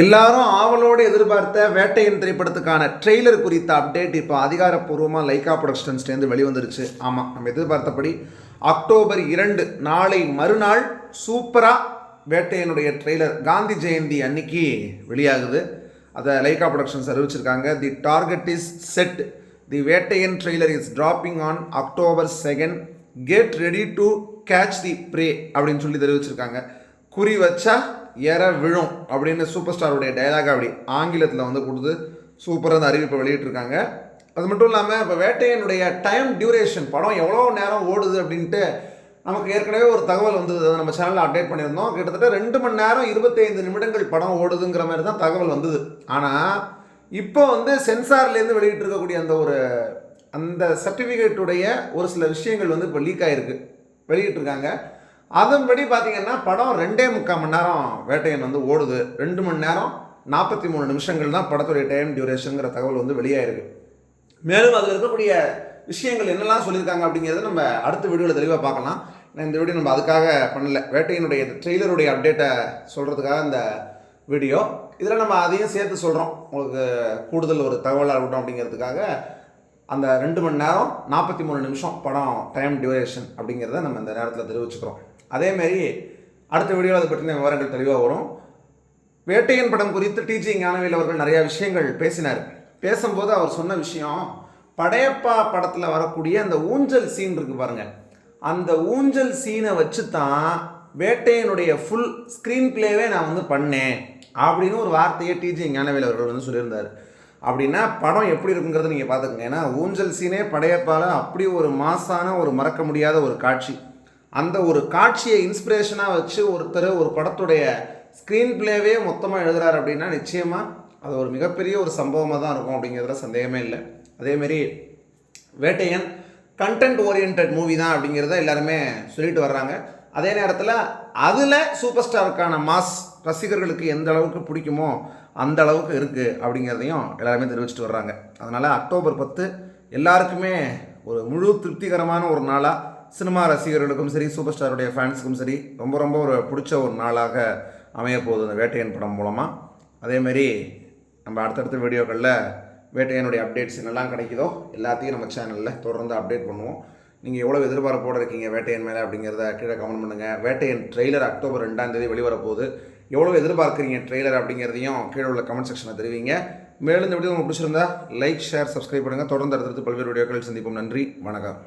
எல்லாரும் ஆவலோடு எதிர்பார்த்த வேட்டையின் திரைப்படத்துக்கான ட்ரெய்லர் குறித்த அப்டேட் இப்போ அதிகாரப்பூர்வமாக லைக்கா ப்ரொடக்ஷன்ஸ்லேருந்து வெளிவந்துருச்சு. ஆமாம் நம்ம எதிர்பார்த்தபடி அக்டோபர் இரண்டு நாளை மறுநாள் சூப்பராக வேட்டையனுடைய ட்ரெய்லர் காந்தி ஜெயந்தி அன்னைக்கு வெளியாகுது. அதை லைக்கா ப்ரொடக்ஷன்ஸ் அறிவிச்சிருக்காங்க. The target is set the Vettaiyan trailer is dropping on October second get ready to catch the prey அப்படின்னு சொல்லி தெரிவிச்சிருக்காங்க. குறி வச்சா எற விழும் அப்படின்னு சூப்பர் ஸ்டாருடைய டைலாக் அப்படி ஆங்கிலத்தில் வந்து கொடுத்து சூப்பராக அந்த அறிவிப்பை வெளியிட்டிருக்காங்க. அது மட்டும் இல்லாமல் இப்போ வேட்டையனுடைய டைம் டியூரேஷன் படம் எவ்வளோ நேரம் ஓடுது அப்படின்ட்டு நமக்கு ஏற்கனவே ஒரு தகவல் வந்தது. அதை நம்ம சேனலில் அப்டேட் பண்ணியிருந்தோம். கிட்டத்தட்ட ரெண்டு மணி நேரம் இருபத்தைந்து நிமிடங்கள் படம் ஓடுதுங்கிற மாதிரி தான் தகவல் வந்தது. ஆனால் இப்போ வந்து சென்சார்லேருந்து வெளியிட்டு இருக்கக்கூடிய அந்த ஒரு அந்த சர்டிஃபிகேட்டுடைய ஒரு சில விஷயங்கள் வந்து இப்போ லீக் ஆகிருக்கு வெளியிட்டிருக்காங்க. அதன்படி பார்த்தீங்கன்னா படம் ரெண்டே முக்கால் மணி நேரம் வேட்டையன் வந்து ஓடுது. ரெண்டு மணி நேரம் நாற்பத்தி மூணு நிமிஷங்கள் தான் படத்துடைய டைம் டியூரேஷனுங்கிற தகவல் வந்து வெளியாயிருக்கு. மேலும் அதில் இருக்கக்கூடிய விஷயங்கள் என்னெல்லாம் சொல்லியிருக்காங்க அப்படிங்கிறத நம்ம அடுத்த வீடியோவில் தெளிவாக பார்க்கலாம். நான் இந்த வீடியோ நம்ம அதுக்காக பண்ணல. வேட்டையினுடைய ட்ரெய்லருடைய அப்டேட்டை சொல்கிறதுக்காக இந்த வீடியோ. இதில் நம்ம அதையும் சேர்த்து சொல்கிறோம் உங்களுக்கு கூடுதல் ஒரு தகவலாக இருக்கட்டும் அப்படிங்கிறதுக்காக அந்த ரெண்டு மணி நேரம் நாற்பத்தி மூணு நிமிஷம் படம் டைம் டியூரேஷன் அப்படிங்கிறத நம்ம இந்த நேரத்தில் தெரிவிச்சுக்கிறோம். அதேமாரி அடுத்த வீடியோவில் அதை பற்றின விவரங்கள் தெளிவாக வரும். வேட்டையன் படம் குறித்து டிஜி ஞானவேல் அவர்கள் நிறைய விஷயங்கள் பேசினார். பேசும்போது அவர் சொன்ன விஷயம் படையப்பா படத்தில் வரக்கூடிய அந்த ஊஞ்சல் சீன் இருக்கு பாருங்க. அந்த ஊஞ்சல் சீனை வச்சு தான் வேட்டையனுடைய ஃபுல் ஸ்க்ரீன் பிளேவே நான் வந்து பண்ணேன் அப்படின்னு ஒரு வார்த்தையை டிஜி ஞானவேல் அவர்கள் வந்து சொல்லியிருந்தார். அப்படின்னா படம் எப்படி இருக்குங்கிறத நீங்கள் பார்த்துக்கோங்க. ஏன்னா ஊஞ்சல் சீனே படையப்பால் அப்படி ஒரு மாசான ஒரு மறக்க முடியாத ஒரு காட்சி. அந்த ஒரு காட்சியை இன்ஸ்பிரேஷனாக வச்சு ஒருத்தர் ஒரு படத்துடைய ஸ்க்ரீன் பிளேவே மொத்தமாக எழுதுகிறார் அப்படின்னா நிச்சயமாக அது ஒரு மிகப்பெரிய ஒரு சம்பவமாக தான் இருக்கும் அப்படிங்கிறதுல சந்தேகமே இல்லை. அதேமாரி வேட்டையன் கண்டென்ட் ஓரியன்ட் மூவி தான் அப்படிங்கிறத எல்லாருமே சொல்லிட்டு வர்றாங்க. அதே நேரத்தில் அதில் சூப்பர் ஸ்டாருக்கான மாஸ் ரசிகர்களுக்கு எந்த அளவுக்கு பிடிக்குமோ அந்த அளவுக்கு இருக்குது அப்படிங்கிறதையும் எல்லாருமே தெரிவிச்சிட்டு வர்றாங்க. அதனால் அக்டோபர் பத்து எல்லாருக்குமே ஒரு முழு திருப்திகரமான ஒரு நாளாக சினிமா ரசிகர்களுக்கும் சரி சூப்பர் ஸ்டாருடைய ஃபேன்ஸுக்கும் சரி ரொம்ப ரொம்ப ஒரு பிடிச்ச ஒரு நாளாக அமைய போகுது இந்த வேட்டையன் படம் மூலமாக அதேமாரி நம்ம அடுத்தடுத்த வீடியோக்களில் வேட்டையனுடைய அப்டேட்ஸ் என்னெல்லாம் கிடைக்குதோ எல்லாத்தையும் நம்ம சேனலில் தொடர்ந்து அப்டேட் பண்ணுவோம். நீங்கள் எவ்வளோ எதிர்பார்ப்போடு இருக்கீங்க வேட்டையன் மேலே அப்படிங்கிறத கீழே கமெண்ட் பண்ணுங்கள் வேட்டையன் ட்ரெய்லர் அக்டோபர் ரெண்டாம் தேதி எவ்வளோ எதிர்பார்க்குறீங்க ட்ரெய்லர் அப்படிங்கிறதையும் கீழே உள்ள கமெண்ட் செக்ஷனில் தெரிவிங்க. மேலும் இந்த வீடியோ உங்களுக்கு பிடிச்சிருந்தா லைக் ஷேர் சப்ஸ்கிரைப் பண்ணுங்கள் தொடர்ந்து அடுத்தடுத்து பல்வேறு வீடியோக்கள் சந்திப்போம். நன்றி வணக்கம்.